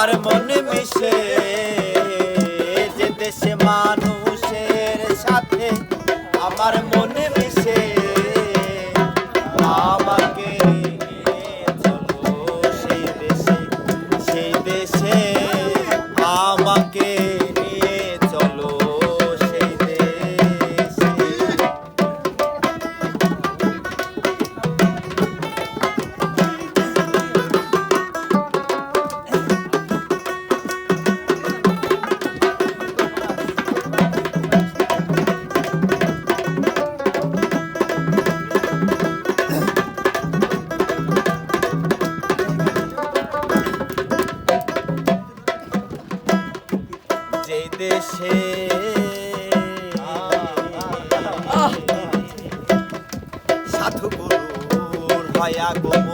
আমার মনে মিশে। যে সাধু গুরুর হয়া গম।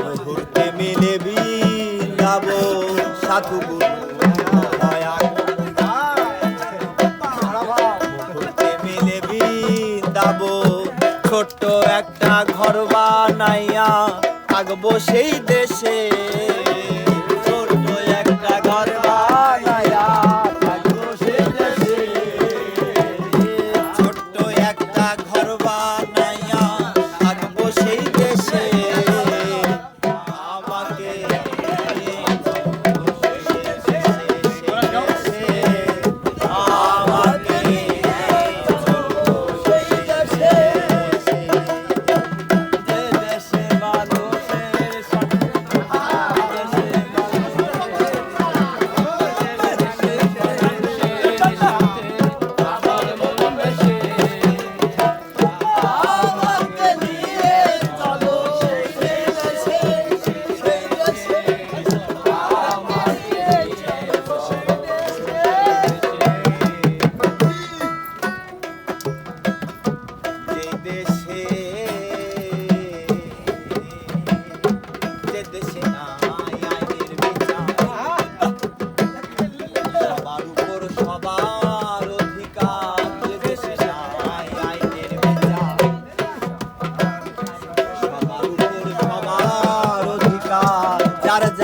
মুহূর্তে মিলে বিন্দাব সাধু ছোট্ট একটা ঘর বানাইয়া থাকব সেই দেশে।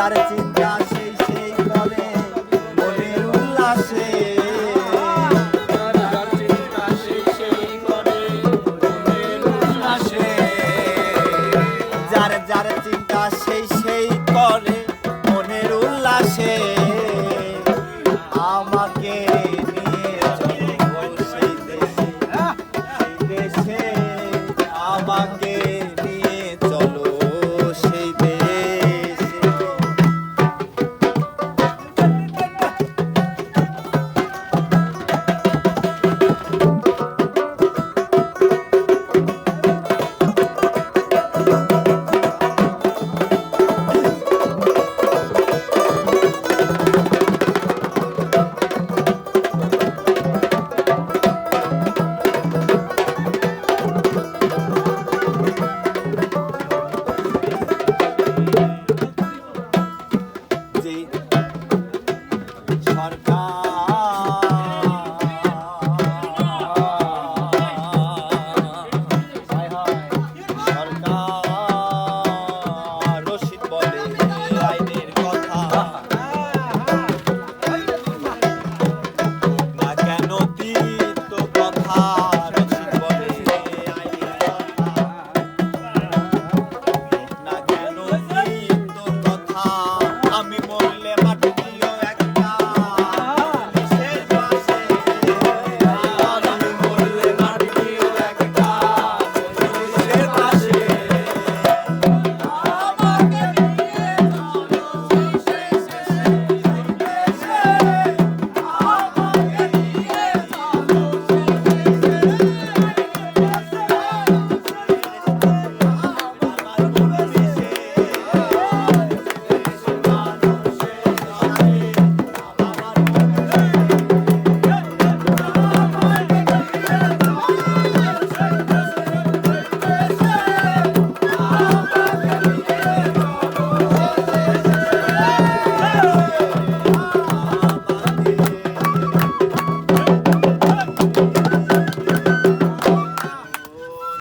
তার চিন্তা সেই সেই করে মনের উল্লাসে। যার যার চিন্তা সেই